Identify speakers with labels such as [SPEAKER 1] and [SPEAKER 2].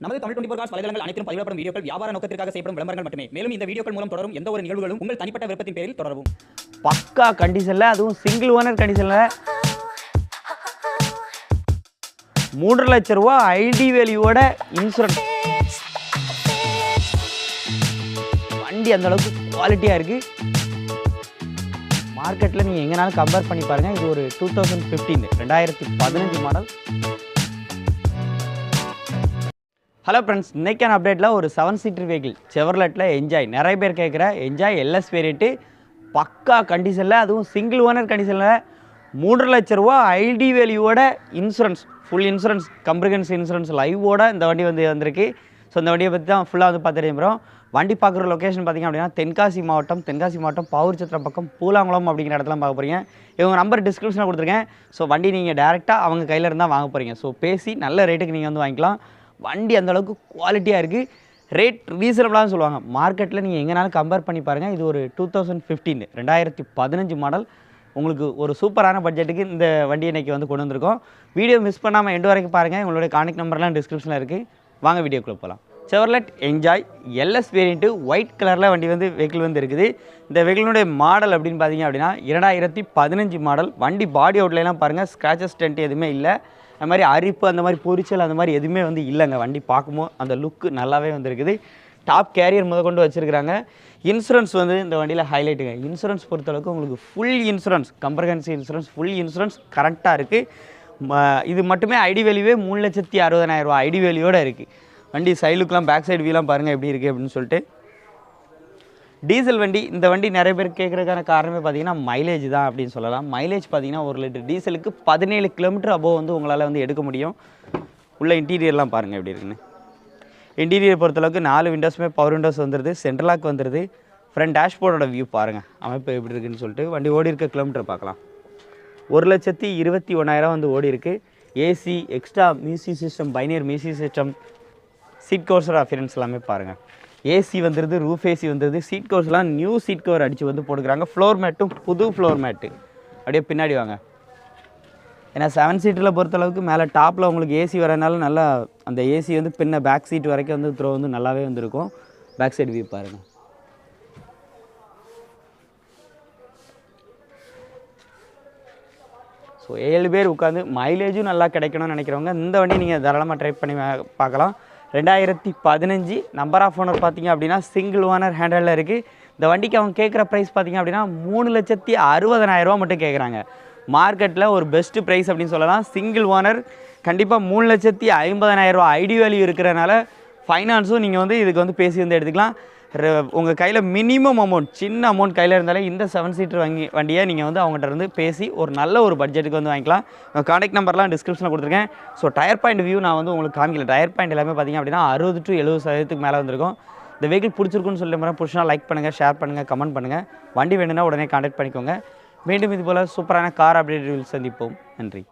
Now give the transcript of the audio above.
[SPEAKER 1] நமது Tamil twenty four cos வலைதளங்கள் அனைத்தும் பதிவிடப்படும் வீடியோக்கள் வியாபார நோக்கத்திற்காக செய்யப்படும் விளம்பரங்கள் மட்டுமே. மேலும் இந்த வீடியோக்கள் மூலம் தொடரும் எந்த ஒரு நிகழ்வுகளும் உங்கள் தனிப்பட்ட விருப்பத்தின் பேரில் தொடரவும்.
[SPEAKER 2] பக்கா கண்டிஷனில் அதுவும் சிங்கிள் ஓனர் கண்டிஷனில் மூன்று லட்ச ரூபா ஐடி வேல்யூவோட இன்சூரன்ஸ் வண்டி அந்த அளவுக்கு குவாலிட்டியாக இருக்குது மார்க்கெட்டில் நீங்கள் எங்கேனாலும் கம்பேர் பண்ணி பாருங்கள் இது ஒரு டூ தௌசண்ட் ஃபிஃப்டீன் ரெண்டாயிரத்தி பதினஞ்சு மாடல் ஹலோ ஃப்ரெண்ட்ஸ் இன்றைக்கான அப்டேட்டில் ஒரு செவன் சீட்டர் வெஹிக்கிள் செவர்லெட்டில் என்ஜாய் நிறைய பேர் கேட்குற என்ஜாய் எல்எஸ் வேரியட்டு பக்கா கண்டிஷனில் அதுவும் சிங்கிள் ஓனர் கண்டிஷனில் மூன்று லட்ச ரூபா ID வேல்யூவோட insurance full insurance comprehensive insurance லைவோட இந்த வண்டி வந்து வந்திருக்கு. ஸோ இந்த வண்டியை பற்றி தான் ஃபுல்லாக வந்து பார்த்துருக்கிறோம் வண்டி பார்க்குற லொக்கேஷன் பார்த்திங்க அப்படின்னா தென்காசி மாவட்டம் தென்காசி மாவட்டம் பாவூர் சத்திரம் பக்கம் பூலாங்குளம் அப்படிங்கிற இடத்துல பார்க்க போகிறீங்க இவங்க நம்பர் டிஸ்கிரிப்ஷனில் கொடுத்துருக்கேன். ஸோ வண்டி நீங்கள் டேரெக்டாக அவங்க கையில் இருந்தால் வாங்க போகிறீங்க ஸோ பேசி நல்ல ரேட்டுக்கு நீங்கள் வந்து வாங்கிக்கலாம். வண்டி அந்த அளவுக்கு குவாலிட்டியாக இருக்குது ரேட் ரீசனபிளாக சொல்லுவாங்க. மார்க்கெட்டில் நீங்கள் எங்கேனாலும் கம்பேர் பண்ணி பாருங்கள் இது ஒரு டூ தௌசண்ட் ஃபிஃப்டீன் ரெண்டாயிரத்தி பதினஞ்சு மாடல் உங்களுக்கு ஒரு சூப்பரான பட்ஜெட்டுக்கு இந்த வண்டி இன்றைக்கி வந்து கொண்டு வந்திருக்கோம். வீடியோ மிஸ் பண்ணாமல் எண்டு வரைக்கும் பாருங்கள் உங்களுடைய கான்டெக்ட் நம்பர்லாம் டிஸ்கிரிப்ஷனில் இருக்குது வாங்க வீடியோக்குள்ளே போகலாம் Chevrolet Enjoy LS variant white கலரில் வண்டி வந்து வெஹிக்கிள் வந்து இருக்குது. இந்த வெஹிக்கிளினுடைய மாடல் அப்படின்னு பார்த்தீங்க அப்படின்னா இரண்டாயிரத்தி பதினஞ்சு மாடல் வண்டி பாடி அவுட்லைலாம் பாருங்கள் ஸ்க்ராச்சஸ் டென்ட் எதுவுமே இல்லை. அது மாதிரி அரிப்பு அந்த மாதிரி பொரிச்சல் அந்த மாதிரி எதுவுமே வந்து இல்லைங்க. வண்டி பார்க்கும்போது அந்த லுக்கு நல்லாவே வந்திருக்குது. டாப் கேரியர் முத கொண்டு வச்சுருக்காங்க இன்சூரன்ஸ் வந்து இந்த வண்டியில் ஹைலைட்டுங்க இன்சூரன்ஸ் பொறுத்தளவுக்கு உங்களுக்கு full insurance comprehensive insurance full insurance கரெக்டாக இருக்குது இது மட்டுமே ஐடி வேல்யூவே மூணு லட்சத்தி அறுபதனாயிரம் ரூபா ஐடி வேல்யூவோடு இருக்குது வண்டி சைடுக்கெலாம் பேக் சைடு வீலாம் பாருங்கள் எப்படி இருக்குது அப்படின்னு சொல்லிட்டு. டீசல் வண்டி இந்த வண்டி நிறைய பேர் கேட்குறதுக்கான காரணமே பார்த்தீங்கன்னா மைலேஜ் தான் அப்படின்னு சொல்லலாம். மைலேஜ் பார்த்தீங்கன்னா ஒரு லிட்டர் டீசலுக்கு பதினேழு கிலோமீட்டர் அபோவ் வந்து உங்களால் வந்து எடுக்க முடியும். உள்ள இன்டீரியர்லாம் பாருங்கள் எப்படி இருக்குன்னு. இன்டீரியர் பொறுத்தளவுக்கு நாலு விண்டோஸுமே பவர் விண்டோஸ் வந்துடுது சென்ட்ரலாக் வந்துடுது ஃப்ரண்ட் டேஷ்போர்டோட வியூ பாருங்கள் அமைப்பு எப்படி இருக்குன்னு சொல்லிட்டு வண்டி ஓடி இருக்க கிலோமீட்டர் பார்க்கலாம். ஒரு லட்சத்தி இருபத்தி ஒன்றாயிரம் வந்து ஓடி இருக்கு. AC extra music system Pioneer music system seat கோர்ஸோட appearance எல்லாமே பாருங்கள் ஏசி வந்துடுது ரூஃப் ஏசி வந்துடுது சீட் கவர்ஸ்லாம் நியூ சீட் கவர் அடித்து வந்து போட்டுக்கிறாங்க. ஃப்ளோர் மேட்டும் புது ஃப்ளோர் மேட்டு அப்படியே பின்னாடி வாங்க. ஏன்னா செவன் சீட்டரில் பொறுத்தளவுக்கு மேலே டாப்பில் உங்களுக்கு ஏசி வரனால நல்லா அந்த ஏசி வந்து பின்ன பேக் சீட் வரைக்கும் வந்து த்ரோ வந்து நல்லாவே வந்துருக்கும். பேக் சைடு வியூ பாருங்கள் ஸோ ஏழு பேர் உட்காந்து மைலேஜும் நல்லா கிடைக்கணும்னு நினைக்கிறவங்க இந்த வண்டி நீங்கள் தாராளமாக ட்ரை பண்ணி பார்க்கலாம். ரெண்டாயிரத்தி பதினஞ்சு நம்பர் ஆஃப் ஓனர் பார்த்தீங்க அப்படின்னா சிங்கிள் ஓனர் ஹேண்டலில் இருக்குது இந்த வண்டிக்கு அவங்க கேட்குற ப்ரைஸ் பார்த்தீங்க அப்படின்னா மூணு லட்சத்தி அறுபதனாயிரரூவா மட்டும் கேட்குறாங்க. மார்க்கெட்டில் ஒரு பெஸ்ட்டு ப்ரைஸ் அப்படின்னு சொல்லலாம். சிங்கிள் ஓனர் கண்டிப்பாக மூணு லட்சத்தி ஐம்பதனாயிரரூவா ஐடி வேல்யூ இருக்கிறனால ஃபைனான்ஸும் நீங்கள் வந்து இதுக்கு வந்து பேசி வந்து எடுத்துக்கலாம். உங்கள் கையில் மினிமம் அமௌண்ட் சின்ன அமௌண்ட் கையில் இருந்தாலே இந்த செவன் சீட்டர் வங்கி வண்டியை நீங்கள் வந்து அவங்ககிட்ட இருந்து பேசி ஒரு நல்ல ஒரு பட்ஜெட்டுக்கு வந்து வாங்கிக்கலாம். கான்டாக்ட் நம்பர்லாம் டிஸ்கிரிப்ஷனில் கொடுத்துருக்கேன். ஸோ டயர் பாயிண்ட் வியூ நான் வந்து உங்களுக்கு காமிக்கல. டயர் பாயிண்ட் எல்லாமே பார்த்திங்க அப்படின்னா அறுபது டு எழுபது சதவீதத்துக்கு மேலே வந்திருக்கும். இந்த வெஹிக்கிள் பிடிச்சிருக்குன்னு சொல்லிட்டு மாதிரி பிடிச்சினா லைக் பண்ணுங்கள் ஷேர் பண்ணுங்கள் கமெண்ட் பண்ணுங்கள் வண்டி வேணும்னா உடனே கான்டாக்ட் பண்ணிக்கோங்க. மீண்டும் இது போல் சூப்பரான கார் அப்டேட் சந்திப்போம். நன்றி.